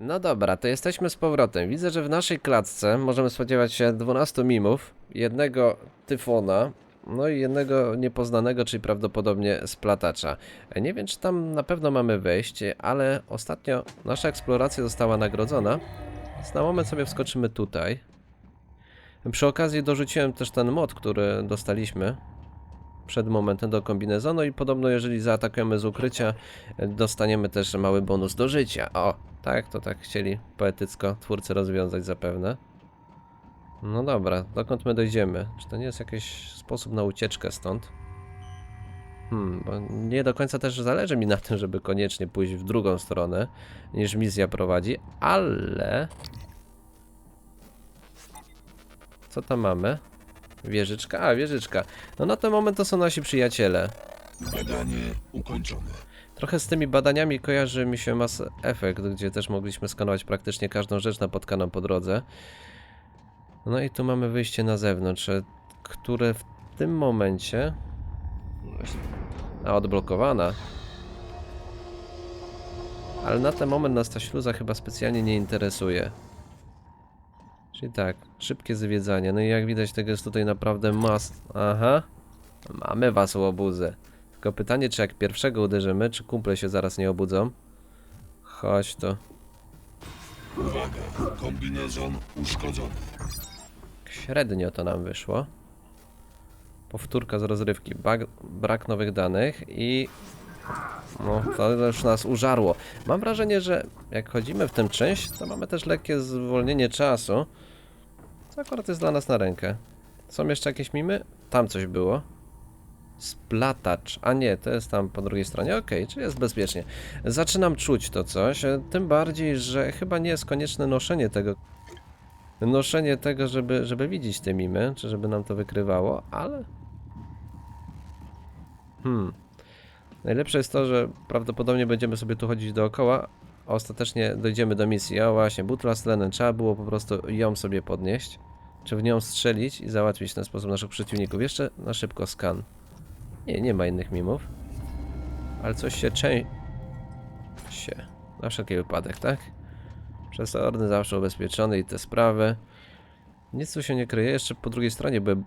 No dobra, to jesteśmy z powrotem. Widzę, że w naszej klatce możemy spodziewać się 12 mimów, jednego tyfona, no i jednego niepoznanego, czyli prawdopodobnie splatacza. Nie wiem, czy tam na pewno mamy wejście, ale ostatnio nasza eksploracja została nagrodzona. Więc na moment sobie wskoczymy tutaj. Przy okazji dorzuciłem też ten mod, który dostaliśmy przed momentem do kombinezonu i podobno jeżeli zaatakujemy z ukrycia, dostaniemy też mały bonus do życia. O, tak, to tak chcieli poetycko twórcy rozwiązać zapewne. No dobra, dokąd my dojdziemy? Czy to nie jest jakiś sposób na ucieczkę stąd? Hmm, bo nie do końca też zależy mi na tym, żeby koniecznie pójść w drugą stronę, niż misja prowadzi, ale... Co tam mamy? Wieżyczka? A, wieżyczka. No na ten moment to są nasi przyjaciele. Badanie ukończone. Trochę z tymi badaniami kojarzy mi się Mass Effect, gdzie też mogliśmy skanować praktycznie każdą rzecz napotkaną po drodze. No i tu mamy wyjście na zewnątrz, e, które w tym momencie... A, odblokowana. Ale na ten moment nas ta śluza chyba specjalnie nie interesuje. Czyli tak, szybkie zwiedzanie. No i jak widać tego jest tutaj naprawdę mas... Aha. Mamy was łobuzę. Tylko pytanie, czy jak pierwszego uderzymy, czy kumple się zaraz nie obudzą? Chodź to. Uwaga, kombinezon uszkodzony. Średnio to nam wyszło. Powtórka z rozrywki. Bag, brak nowych danych i... No, to już nas użarło. Mam wrażenie, że jak chodzimy w tym czymś, to mamy też lekkie zwolnienie czasu. Co akurat jest dla nas na rękę. Są jeszcze jakieś mimy? Tam coś było. Splatacz. A nie, to jest tam po drugiej stronie. Okej, czyli jest bezpiecznie. Zaczynam czuć to coś. e, Tym bardziej, że chyba nie jest konieczne noszenie tego noszenie tego, żeby, żeby widzieć te mimy, czy żeby nam to wykrywało, ale... Hmm. Najlepsze jest to, że prawdopodobnie będziemy sobie tu chodzić dookoła, a ostatecznie dojdziemy do misji. O właśnie, butla z tlenem. Trzeba było po prostu ją sobie podnieść, czy w nią strzelić i załatwić w ten sposób naszych przeciwników. Jeszcze na szybko skan. Nie, nie ma innych mimów. Ale coś się czę... się... Na wszelki wypadek, tak? Przesorny zawsze ubezpieczony i te sprawy. Nic tu się nie kryje. Jeszcze po drugiej stronie były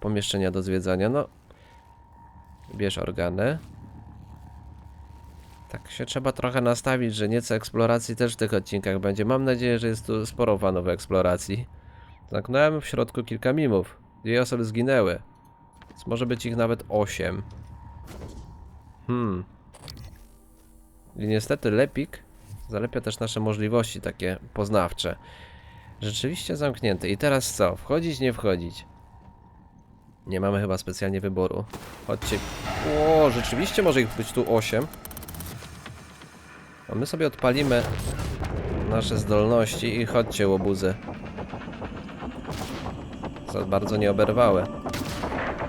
pomieszczenia do zwiedzania. No. Bierz organy. Tak się trzeba trochę nastawić, że nieco eksploracji też w tych odcinkach będzie. Mam nadzieję, że jest tu sporo fanów eksploracji. Zamknąłem w środku kilka mimów. Dwie osoby zginęły. Więc może być ich nawet osiem. Hmm. I niestety Lepik zalepia też nasze możliwości takie poznawcze. Rzeczywiście zamknięte. I teraz co? Wchodzić, nie wchodzić? Nie mamy chyba specjalnie wyboru. Chodźcie. O, rzeczywiście może ich być tu 8. A my sobie odpalimy nasze zdolności i chodźcie łobuzy. Za bardzo nie oberwały.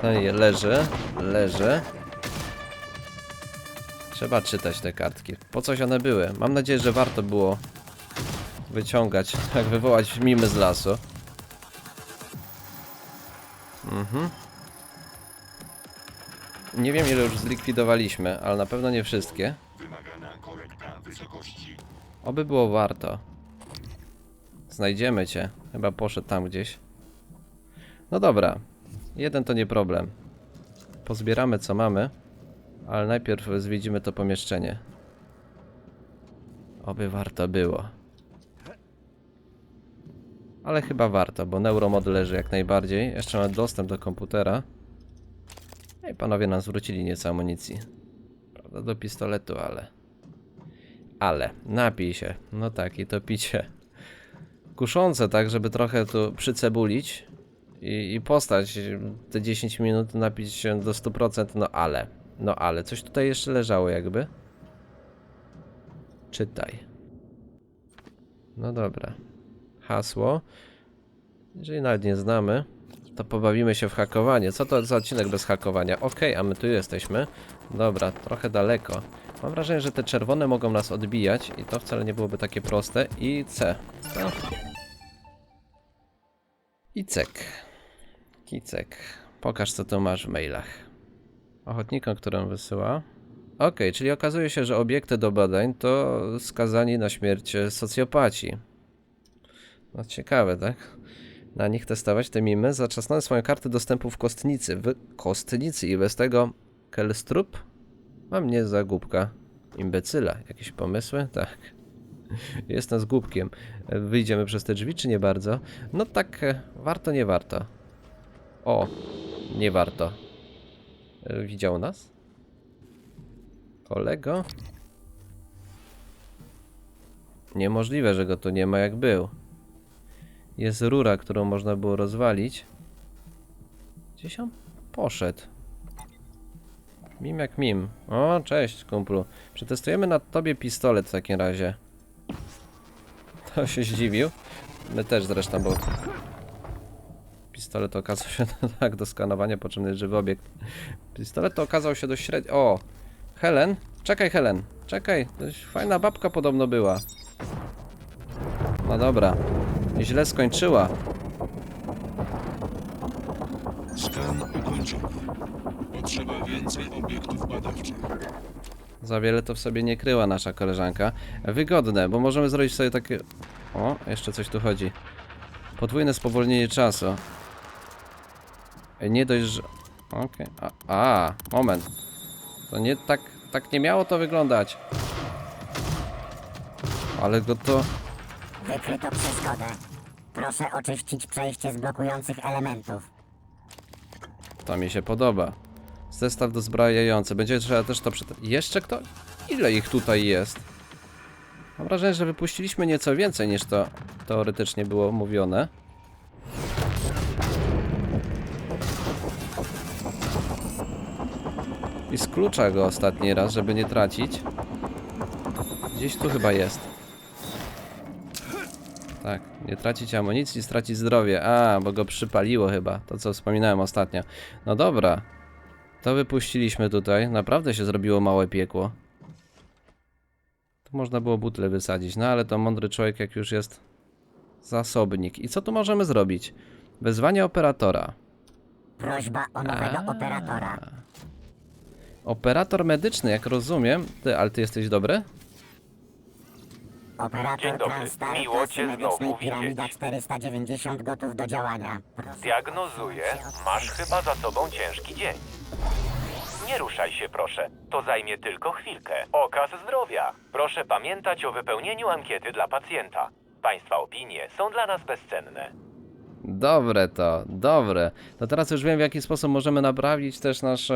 No i leży, leży. Trzeba czytać te kartki. Po coś one były? Mam nadzieję, że warto było wyciągać, jak wywołać mimy z lasu. Mhm. Nie wiem ile już zlikwidowaliśmy, ale na pewno nie wszystkie. Oby było warto. Znajdziemy cię. Chyba poszedł tam gdzieś. No dobra. Jeden to nie problem. Pozbieramy co mamy. Ale najpierw zwiedzimy to pomieszczenie. Oby warto było. Ale chyba warto, bo neuromod leży jak najbardziej. Jeszcze mamy dostęp do komputera. No i panowie nam zwrócili nieco amunicji. Prawda do pistoletu, ale... Ale, napij się. No tak, i to picie. Kuszące, tak, żeby trochę tu przycebulić i, i postać te 10 minut, napić się do 100%, no ale. No ale, coś tutaj jeszcze leżało jakby. Czytaj. No dobra. Hasło. Jeżeli nawet nie znamy, to pobawimy się w hakowanie. Co to za odcinek bez hakowania? Okej, a my tu jesteśmy. Dobra, trochę daleko. Mam wrażenie, że te czerwone mogą nas odbijać i to wcale nie byłoby takie proste. I C. I cek. Kicek. Pokaż co tu masz w mailach. Ochotnikom, którym wysyła. Okej, czyli okazuje się, że obiekty do badań to skazani na śmierć socjopaci. No ciekawe, tak? Na nich testować te mimy. Zaczasnąłem swoją kartę dostępu w kostnicy. W kostnicy i bez tego Kelstrup? Mam mnie za głupka. Imbecyla. Jakieś pomysły? Tak. Jestem z głupkiem. Wyjdziemy przez te drzwi, czy nie bardzo? No tak, e, warto, nie warto. O, nie warto. E, Widział nas? Kolego? Niemożliwe, że go tu nie ma jak był. Jest rura, którą można było rozwalić. Gdzieś on poszedł. Mim jak mim. O, cześć kumplu. Przetestujemy na tobie pistolet w takim razie. To się zdziwił. My też zresztą, bo pistolet okazał się tak do skanowania potrzebny jest żywy obiekt. Pistolet to okazał się dość średnio. O! Helen? Czekaj, Helen. Czekaj. Dość fajna babka podobno była. No dobra. Źle skończyła. Skan ukończony. Potrzeba więcej obiektów badawczych. Za wiele to w sobie nie kryła nasza koleżanka. Wygodne, bo możemy zrobić sobie takie... O, jeszcze coś tu chodzi. Podwójne spowolnienie czasu. Nie dość, że... Okej. A, a, moment. To nie tak... Tak nie miało to wyglądać. Ale go to... Wykryto przeszkodę. Proszę oczyścić przejście z blokujących elementów. To mi się podoba. Zestaw dozbrajający. Będzie trzeba też to przyta... Jeszcze kto? Ile ich tutaj jest? Mam wrażenie, że wypuściliśmy nieco więcej niż to teoretycznie było mówione. Z klucza go ostatni raz, żeby nie tracić. Gdzieś tu chyba jest. Tak, nie tracić amunicji, stracić zdrowie. A, bo go przypaliło chyba. To co wspominałem ostatnio. No dobra. To wypuściliśmy tutaj. Naprawdę się zrobiło małe piekło. Tu można było butle wysadzić. No ale to mądry człowiek jak już jest zasobnik. I co tu możemy zrobić? Wezwanie operatora. Prośba o nowego operatora. Operator medyczny, jak rozumiem. Ty, ale ty jesteś dobry? Operator Dzień dobry. Transtar Miło klasy cię medycznej znowu Piramida widzieć. 490 gotów do działania. Proszę Diagnozuję. Masz chyba za sobą ciężki dzień. Nie ruszaj się, proszę. To zajmie tylko chwilkę. Okaz zdrowia. Proszę pamiętać o wypełnieniu ankiety dla pacjenta. Państwa opinie są dla nas bezcenne. Dobre to, dobre. To teraz już wiem w jaki sposób możemy naprawić też nasz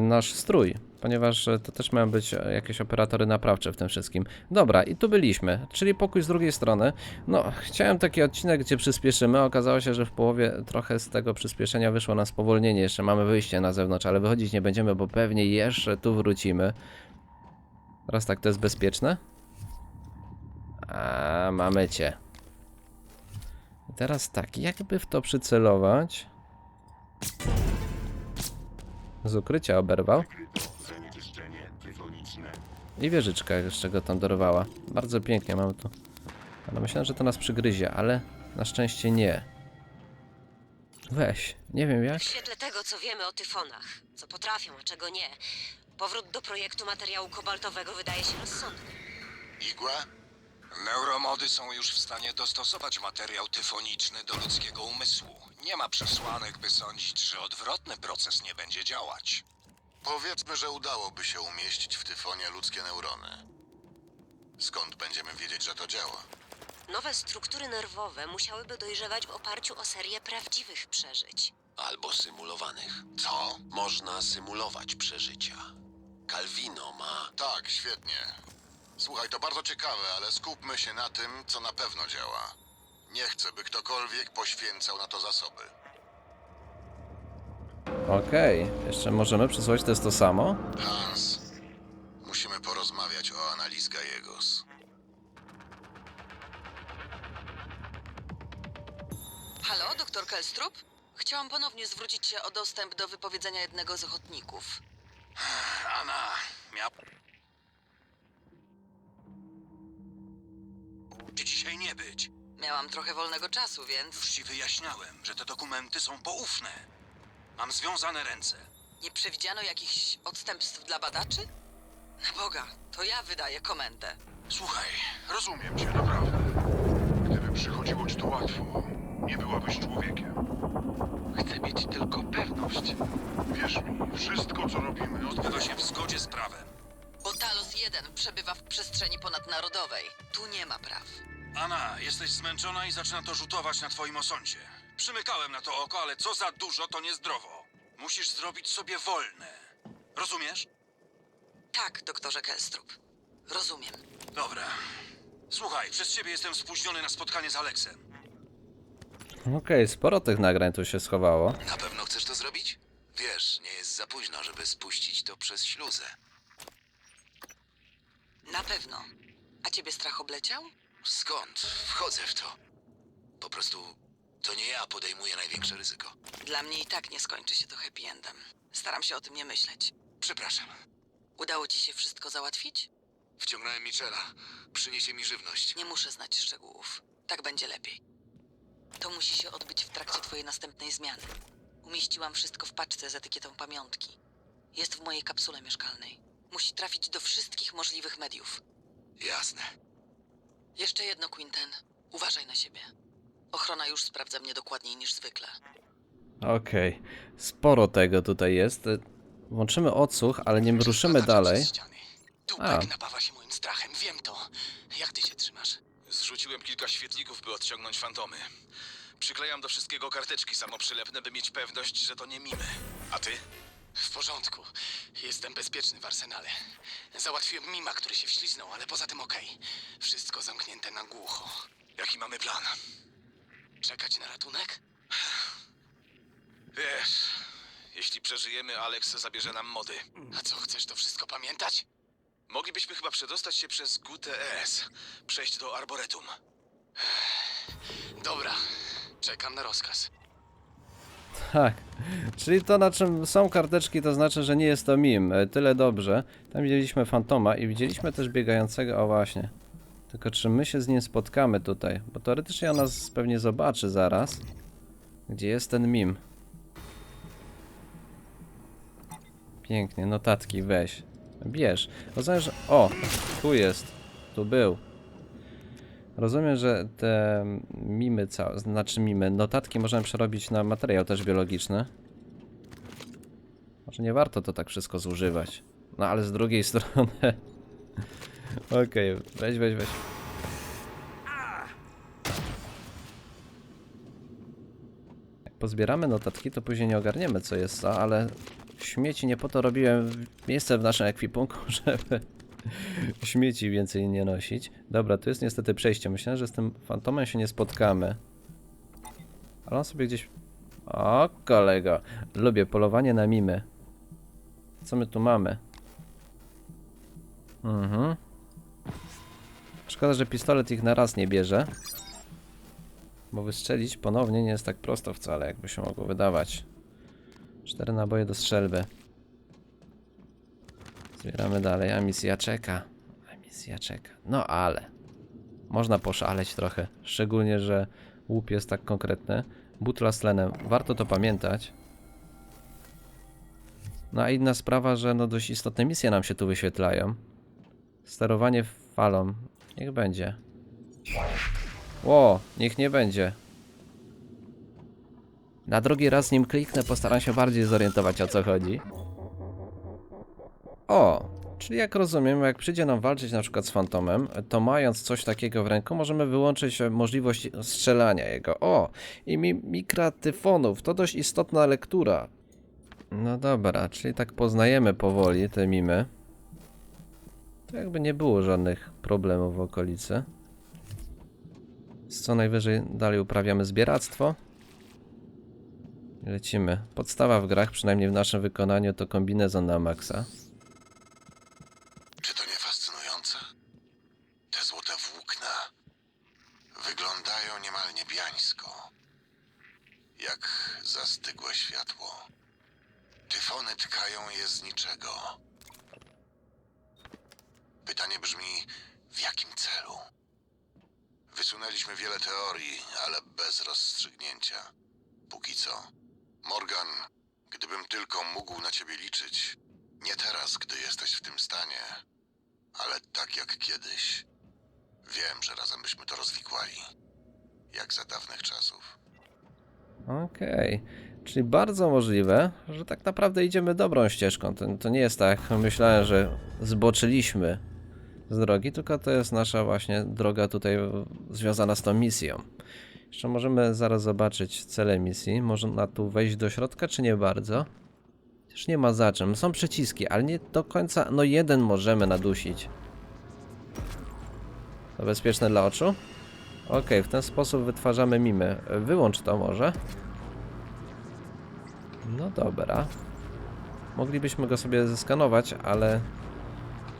nasz strój, ponieważ to też mają być jakieś operatory naprawcze w tym wszystkim. Dobra, i tu byliśmy, czyli pokój z drugiej strony. No, chciałem taki odcinek, gdzie przyspieszymy. Okazało się, że w połowie trochę z tego przyspieszenia wyszło na spowolnienie. Jeszcze mamy wyjście na zewnątrz, ale wychodzić nie będziemy, bo pewnie jeszcze tu wrócimy. Raz tak to jest bezpieczne. A, mamy cię. I teraz tak, jakby w to przycelować. Z ukrycia oberwał. Zanieczyszczenie tyfoniczne. I wieżyczka jeszcze go tam dorwała. Bardzo pięknie mam tu. Ale myślałem, że to nas przygryzie, ale na szczęście nie. Weź, nie wiem jak. W świetle tego, co wiemy o tyfonach, co potrafią, a czego nie, powrót do projektu materiału kobaltowego wydaje się rozsądny. Igła? Neuromody są już w stanie dostosować materiał tyfoniczny do ludzkiego umysłu. Nie ma przesłanek, by sądzić, że odwrotny proces nie będzie działać. Powiedzmy, że udałoby się umieścić w tyfonie ludzkie neurony. Skąd będziemy wiedzieć, że to działa? Nowe struktury nerwowe musiałyby dojrzewać w oparciu o serię prawdziwych przeżyć. Albo symulowanych. Co? Można symulować przeżycia. Calvino ma. Tak, świetnie. Słuchaj, to bardzo ciekawe, ale skupmy się na tym, co na pewno działa. Nie chcę, by ktokolwiek poświęcał na to zasoby. Okej, jeszcze możemy przesłać to jest to samo. Hans, musimy porozmawiać o analiz Gallegos. Halo, doktor Kelstrup? Chciałam ponownie zwrócić się o dostęp do wypowiedzenia jednego z ochotników. Anna, miał... Dzisiaj nie być. Miałam trochę wolnego czasu, więc... Już ci wyjaśniałem, że te dokumenty są poufne. Mam związane ręce. Nie przewidziano jakichś odstępstw dla badaczy? Na Boga, to ja wydaję komendę. Słuchaj, rozumiem cię naprawdę. Gdyby przychodziło ci to łatwo, nie byłabyś człowiekiem. Chcę mieć tylko pewność. Wierz mi, wszystko co robimy odbywa się w zgodzie z prawem. Bo Talos 1 przebywa w przestrzeni ponadnarodowej. Tu nie ma praw. Anna, jesteś zmęczona i zaczyna to rzutować na twoim osądzie. Przymykałem na to oko, ale co za dużo, to niezdrowo. Musisz zrobić sobie wolne. Rozumiesz? Tak, doktorze Kelstrup. Rozumiem. Dobra. Słuchaj, przez ciebie jestem spóźniony na spotkanie z Aleksem. Okej, sporo tych nagrań tu się schowało. Na pewno chcesz to zrobić? Wiesz, nie jest za późno, żeby spuścić to przez śluzę. Na pewno. A ciebie strach obleciał? Skąd? Wchodzę w to. Po prostu to nie ja podejmuję największe ryzyko. Dla mnie i tak nie skończy się to happy endem. Staram się o tym nie myśleć. Przepraszam. Udało ci się wszystko załatwić? Wciągnąłem Michela. Przyniesie mi żywność. Nie muszę znać szczegółów. Tak będzie lepiej. To musi się odbyć w trakcie twojej następnej zmiany. Umieściłam wszystko w paczce z etykietą pamiątki. Jest w mojej kapsule mieszkalnej. Musi trafić do wszystkich możliwych mediów. Jasne. Jeszcze jedno, Quinten. Uważaj na siebie. Ochrona już sprawdza mnie dokładniej niż zwykle. Okej, sporo tego tutaj jest. E, Włączymy odsłuch, ale nie ruszymy dalej. Dupek A. napawa się moim strachem, wiem to. Jak ty się trzymasz? Zrzuciłem kilka świetlików, by odciągnąć fantomy. Przyklejam do wszystkiego karteczki samoprzylepne, by mieć pewność, że to nie mimy. A ty? W porządku. Jestem bezpieczny w arsenale. Załatwiłem mima, który się wśliznął, ale poza tym okej. Wszystko zamknięte na głucho. Jaki mamy plan? Czekać na ratunek? Wiesz, jeśli przeżyjemy, Alex zabierze nam mody. A co, chcesz to wszystko pamiętać? Moglibyśmy chyba przedostać się przez QTS, przejść do Arboretum. Dobra, czekam na rozkaz. Tak, czyli to na czym są karteczki to znaczy, że nie jest to mim. E, Tyle dobrze. Tam widzieliśmy Fantoma i widzieliśmy też biegającego, o właśnie. Tylko czy my się z nim spotkamy tutaj? Bo teoretycznie on nas pewnie zobaczy zaraz. Gdzie jest ten mim? Pięknie, notatki weź. Bierz. Rozumiem, że... O! Tu jest. Tu był. Rozumiem, że te mimy, znaczy mimy, notatki możemy przerobić na materiał też biologiczny. Może nie warto to tak wszystko zużywać. No ale z drugiej strony... Okej, weź, weź, weź. Jak pozbieramy notatki, to później nie ogarniemy co jest co, ale śmieci nie po to robiłem miejsce w naszym ekwipunku, żeby śmieci więcej nie nosić. Dobra, tu jest niestety przejście. Myślałem, że z tym fantomem się nie spotkamy. Ale on sobie gdzieś... O, kolego. Lubię polowanie na mimy. Co my tu mamy? Mhm. Szkoda, że pistolet ich na raz nie bierze. Bo wystrzelić ponownie nie jest tak prosto wcale, jakby się mogło wydawać. Cztery naboje do strzelby. Zbieramy dalej, a misja czeka. A misja czeka. No ale. Można poszaleć trochę. Szczególnie, że łup jest tak konkretny. Butla z tlenem. Warto to pamiętać. No a inna sprawa, że no dość istotne misje nam się tu wyświetlają. Sterowanie falą. Niech będzie. Ło, niech nie będzie. Na drugi raz nim kliknę, postaram się bardziej zorientować o co chodzi. O, czyli jak rozumiem, jak przyjdzie nam walczyć na przykład z Fantomem, to mając coś takiego w ręku, możemy wyłączyć e, możliwość strzelania jego. O, i mi mikratyfonów, to dość istotna lektura. No dobra, czyli tak poznajemy powoli te mimy. To jakby nie było żadnych problemów w okolicy. Co najwyżej dalej uprawiamy zbieractwo. Lecimy. Podstawa w grach, przynajmniej w naszym wykonaniu, to kombinezon na maksa. Tyfony tkają je z niczego. Pytanie brzmi, w jakim celu? Wysunęliśmy wiele teorii, ale bez rozstrzygnięcia. Póki co. Morgan, Gdybym tylko mógł na ciebie liczyć. Nie teraz, gdy jesteś w tym stanie, ale tak jak kiedyś. Wiem, że razem byśmy to rozwikłali. Jak za dawnych czasów. Okej. Czyli bardzo możliwe, że tak naprawdę idziemy dobrą ścieżką. To, to nie jest tak, myślałem, że zboczyliśmy z drogi, tylko to jest nasza właśnie droga tutaj związana z tą misją. Jeszcze możemy zaraz zobaczyć cele misji. Można tu wejść do środka, czy nie bardzo? Już nie ma za czym. Są przyciski, ale nie do końca. No jeden możemy nadusić. To bezpieczne dla oczu? Okej, w ten sposób wytwarzamy mimy. Wyłącz to może. No dobra. Moglibyśmy go sobie zeskanować, ale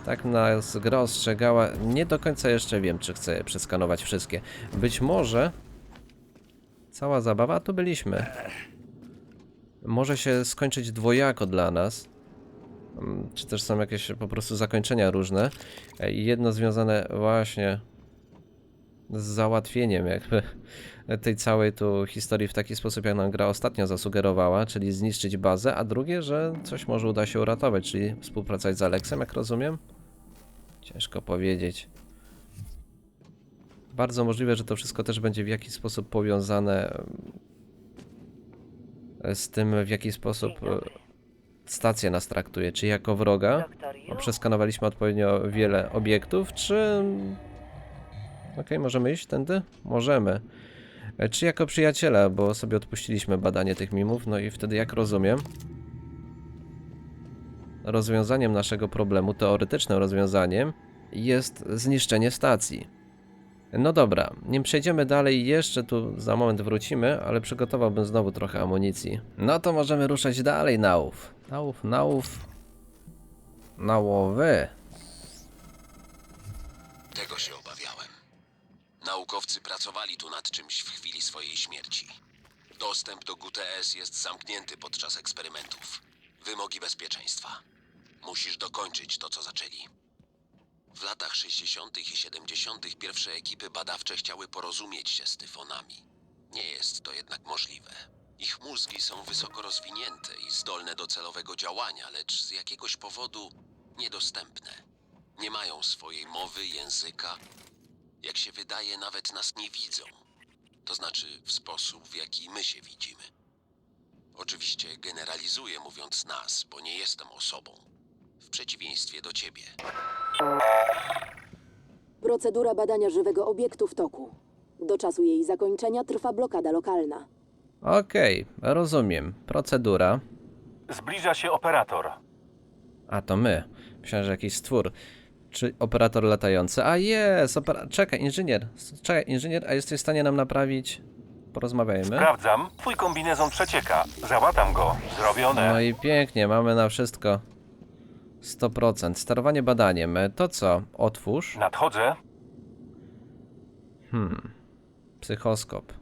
tak nas gra ostrzegała. Nie do końca jeszcze wiem, czy chcę przeskanować wszystkie. Być może cała zabawa, a tu byliśmy. Może się skończyć dwojako dla nas. Mm, Czy też są jakieś po prostu zakończenia różne. Jedno związane właśnie z załatwieniem jakby tej całej tu historii w taki sposób, jak nam gra ostatnio zasugerowała, czyli zniszczyć bazę, a drugie, że coś może uda się uratować, czyli współpracować z Aleksem, jak rozumiem? Ciężko powiedzieć. Bardzo możliwe, że to wszystko też będzie w jakiś sposób powiązane em, z tym, w jaki sposób e, stacja nas traktuje, czy jako wroga, bo przeskanowaliśmy odpowiednio wiele obiektów, czy Okej, możemy iść tędy? Możemy. E, Czy jako przyjaciela, bo sobie odpuściliśmy badanie tych mimów, no i wtedy jak rozumiem, rozwiązaniem naszego problemu, teoretycznym rozwiązaniem, jest zniszczenie stacji. No dobra, nim przejdziemy dalej, jeszcze tu za moment wrócimy, ale przygotowałbym znowu trochę amunicji. No to możemy ruszać dalej, nałów. Nałów, nałów. Nałowy. Tego się. Naukowcy pracowali tu nad czymś w chwili swojej śmierci. Dostęp do GTS jest zamknięty podczas eksperymentów. Wymogi bezpieczeństwa. Musisz dokończyć to, co zaczęli. W latach 60. i 70. pierwsze ekipy badawcze chciały porozumieć się z tyfonami. Nie jest to jednak możliwe. Ich mózgi są wysoko rozwinięte i zdolne do celowego działania, lecz z jakiegoś powodu niedostępne. Nie mają swojej mowy, języka. Jak się wydaje, nawet nas nie widzą. To znaczy w sposób, w jaki my się widzimy. Oczywiście generalizuję mówiąc nas, bo nie jestem osobą. W przeciwieństwie do ciebie. Procedura badania żywego obiektu w toku. Do czasu jej zakończenia trwa blokada lokalna. Okej, rozumiem. Procedura. Zbliża się operator. A to my. Myślałem, że jakiś stwór. Czy operator latający? A jest! Opera... Czekaj, inżynier. Czekaj, inżynier, a jesteś w stanie nam naprawić? Porozmawiajmy. Sprawdzam. Twój kombinezon przecieka. Załatam go. Zrobione. No i pięknie, mamy na wszystko 100%. Sterowanie badaniem. E, To co? Otwórz. Nadchodzę. Hmm. Psychoskop.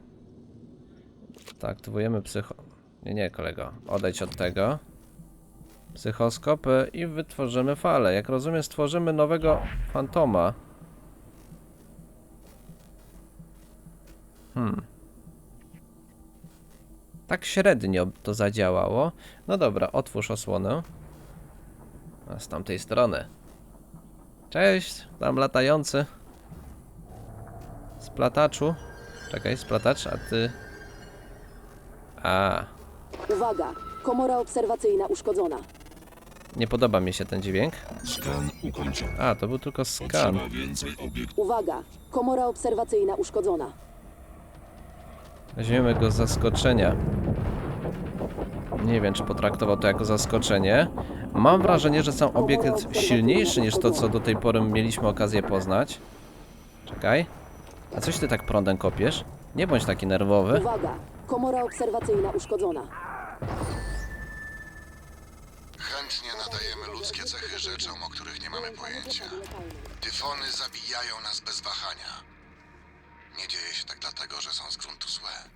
Tak, aktywujemy psycho... Nie, nie, kolego. Odejdź od tego. Psychoskop e, i wytworzymy falę. Jak rozumiem, stworzymy nowego fantoma. Hmm. Tak średnio to zadziałało. No dobra, otwórz osłonę. A z tamtej strony. Cześć, tam latający. Splataczu. Czekaj, splatacz, a ty... A, Uwaga! Komora obserwacyjna uszkodzona. Nie podoba mi się ten dźwięk. Skan ukończony. A, to był tylko skan. więcej obiektów. Uwaga! Komora obserwacyjna uszkodzona. Weźmiemy go z zaskoczenia. Nie wiem, czy potraktował to jako zaskoczenie. Mam wrażenie, że sam obiekt jest silniejszy niż to, co do tej pory mieliśmy okazję poznać. Czekaj. A coś ty tak prądem kopiesz? Nie bądź taki nerwowy. Uwaga! Komora obserwacyjna uszkodzona. Rzeczom, o których nie mamy pojęcia. Tyfony zabijają nas bez wahania. Nie dzieje się tak dlatego, że są z gruntu złe.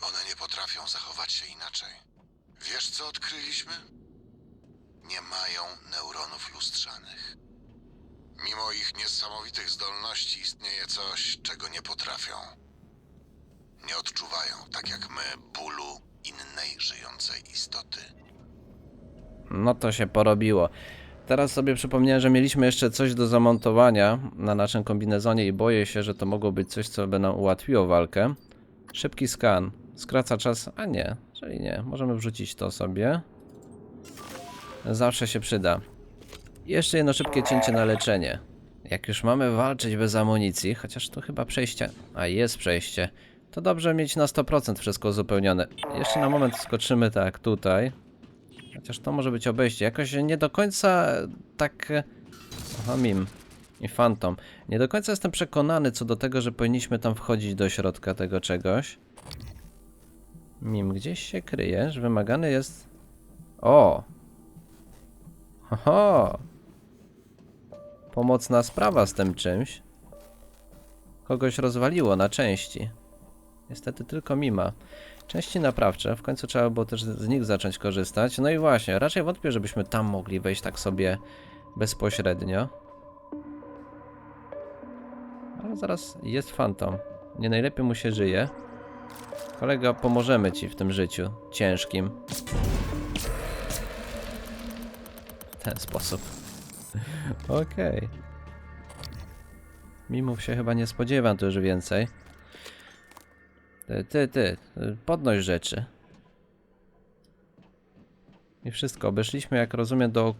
One nie potrafią zachować się inaczej. Wiesz, co odkryliśmy? Nie mają neuronów lustrzanych. Mimo ich niesamowitych zdolności istnieje coś, czego nie potrafią. Nie odczuwają, tak jak my, bólu, innej żyjącej istoty. No to się porobiło. Teraz sobie przypomniałem, że mieliśmy jeszcze coś do zamontowania na naszym kombinezonie i boję się, że to mogło być coś, co by nam ułatwiło walkę. Szybki skan. Skraca czas, a nie, czyli nie. Możemy wrzucić to sobie. Zawsze się przyda. Jeszcze jedno szybkie cięcie na leczenie. Jak już mamy walczyć bez amunicji, chociaż to chyba przejście, a jest przejście, to dobrze mieć na 100% wszystko uzupełnione. Jeszcze na moment skoczymy tak tutaj. Chociaż to może być obejście. Jakoś nie do końca tak. e, Aha, mim. I fantom. Nie do końca jestem przekonany co do tego, że powinniśmy tam wchodzić do środka tego czegoś. Mim, gdzieś się kryjesz. Wymagany jest. O! Ho! Pomocna sprawa z tym czymś. Kogoś rozwaliło na części. Niestety tylko mima. Części naprawcze, w końcu trzeba było też z nich zacząć korzystać. No i właśnie, raczej wątpię, żebyśmy tam mogli wejść tak sobie bezpośrednio. Ale zaraz jest fantom. Nie najlepiej mu się żyje. Kolega, pomożemy ci w tym życiu ciężkim. W ten sposób. Okej. Mimów się chyba nie spodziewam tu już więcej. Ty, ty, ty, podnoś rzeczy. I wszystko, obeszliśmy jak rozumiem do...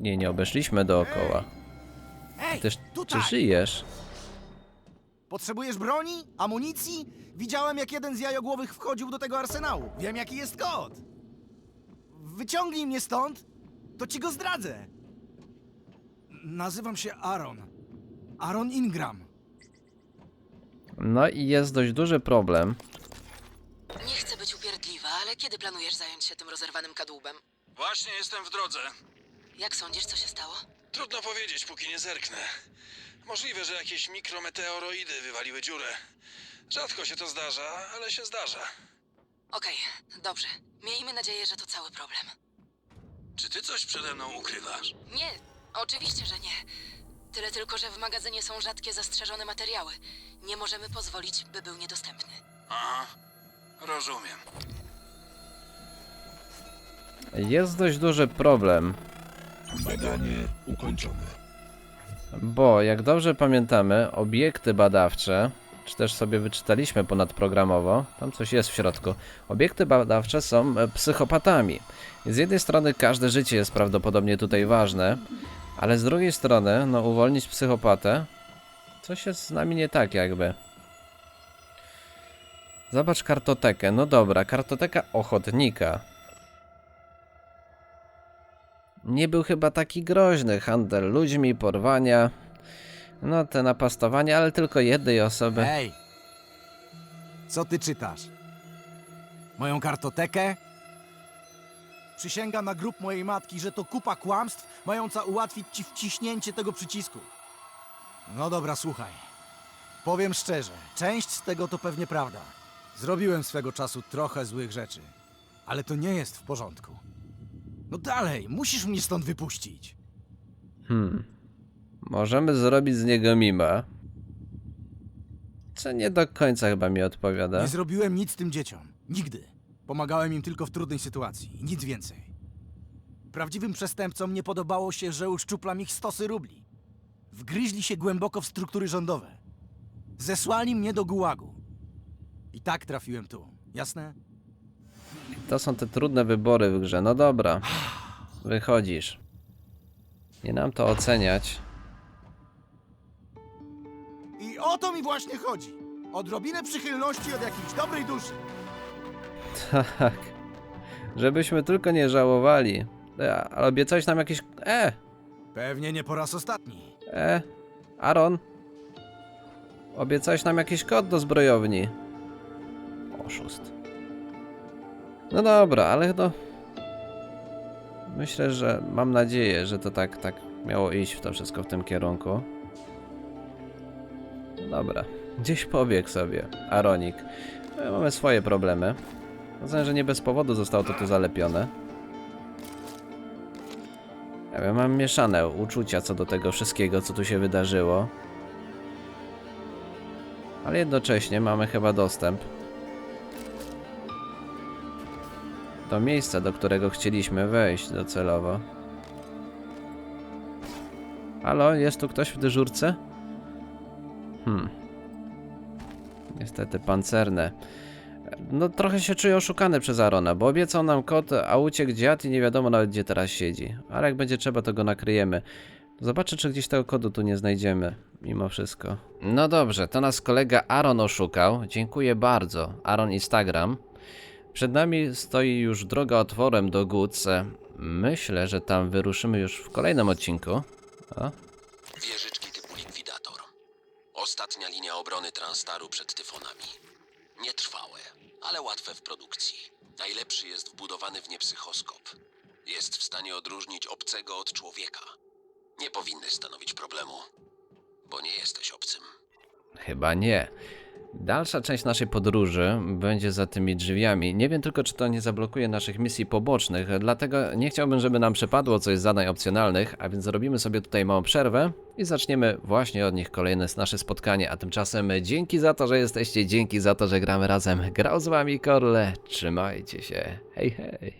Nie, nie obeszliśmy dookoła. Ej, Ty, czy tutaj! żyjesz? Potrzebujesz broni? Amunicji? Widziałem, jak jeden z jajogłowych wchodził do tego arsenału. Wiem, jaki jest kod. Wyciągnij mnie stąd, to ci go zdradzę. Nazywam się Aaron. Aaron Ingram. No i jest dość duży problem. Nie chcę być upierdliwa, ale kiedy planujesz zająć się tym rozerwanym kadłubem? Właśnie jestem w drodze. Jak sądzisz, co się stało? Trudno powiedzieć, póki nie zerknę. Możliwe, że jakieś mikrometeoroidy wywaliły dziurę. Rzadko się to zdarza, ale się zdarza. Okej, dobrze. Miejmy nadzieję, że to cały problem. Czy ty coś przede mną ukrywasz? Nie, oczywiście, że nie. Tyle tylko, że w magazynie są rzadkie zastrzeżone materiały. Nie możemy pozwolić, by był niedostępny. Aha, rozumiem. Jest dość duży problem. Badanie ukończone. Bo, jak dobrze pamiętamy, obiekty badawcze, czy też sobie wyczytaliśmy ponadprogramowo, tam coś jest w środku. Obiekty badawcze są e, psychopatami. Z jednej strony każde życie jest prawdopodobnie tutaj ważne, ale z drugiej strony, no uwolnić psychopatę, coś jest z nami nie tak jakby. Zobacz kartotekę. No dobra, kartoteka ochotnika. Nie był chyba taki groźny. Handel ludźmi, porwania. No, te napastowania, ale tylko jednej osoby. Ej! Co ty czytasz? Moją kartotekę? Przysięgam na grób mojej matki, że to kupa kłamstw mająca ułatwić ci wciśnięcie tego przycisku. No dobra, słuchaj. Powiem szczerze, część z tego to pewnie prawda. Zrobiłem swego czasu trochę złych rzeczy, ale to nie jest w porządku. No dalej, musisz mnie stąd wypuścić. Hmm. Możemy zrobić z niego mima. Co nie do końca chyba mi odpowiada. Nie zrobiłem nic tym dzieciom. Nigdy. Pomagałem im tylko w trudnej sytuacji. Nic więcej. Prawdziwym przestępcom nie podobało się, że uszczuplam ich stosy rubli. Wgryźli się głęboko w struktury rządowe. Zesłali mnie do gułagu. I tak trafiłem tu. Jasne? To są te trudne wybory w grze. No dobra. Wychodzisz. Nie nam to oceniać. I o to mi właśnie chodzi. Odrobinę przychylności od jakiejś dobrej duszy. Tak. Żebyśmy tylko nie żałowali. E, Ale obiecałeś nam jakieś... E! Pewnie nie po raz ostatni. E! Aaron! Obiecałeś nam jakiś kod do zbrojowni. Oszust. No dobra, ale no... Myślę, że... Mam nadzieję, że to tak, tak miało iść w to wszystko w tym kierunku. Dobra. Gdzieś pobiegł sobie Aronik. E, Mamy swoje problemy. Rozumiem, że nie bez powodu zostało to tu zalepione. Ja mam mieszane uczucia co do tego wszystkiego, co tu się wydarzyło. Ale jednocześnie mamy chyba dostęp do miejsca, do którego chcieliśmy wejść docelowo. Halo, jest tu ktoś w dyżurce? Hmm. Niestety pancerne. No trochę się czuję oszukany przez Arona, bo obiecał nam kod, a uciekł dziad i nie wiadomo nawet gdzie teraz siedzi. Ale jak będzie trzeba, to go nakryjemy. Zobaczę, czy gdzieś tego kodu tu nie znajdziemy, mimo wszystko. No dobrze, to nas kolega Aaron oszukał. Dziękuję bardzo. Aaron Instagram. Przed nami stoi już droga otworem do Goods. Myślę, że tam wyruszymy już w kolejnym odcinku. O, Wieżyczki typu likwidator. Ostatnia linia obrony Transtaru przed tyfonami. Nietrwałe, ale łatwe w produkcji. Najlepszy jest wbudowany w nie psychoskop. Jest w stanie odróżnić obcego od człowieka. Nie powinny stanowić problemu, bo nie jesteś obcym. chyba nie. Dalsza część naszej podróży będzie za tymi drzwiami. Nie wiem tylko, czy to nie zablokuje naszych misji pobocznych, dlatego nie chciałbym, żeby nam przepadło coś z zadań opcjonalnych, a więc zrobimy sobie tutaj małą przerwę i zaczniemy właśnie od nich kolejne nasze spotkanie. A tymczasem dzięki za to, że jesteście, dzięki za to, że gramy razem. Grał z wami Korle, trzymajcie się. Hej, hej.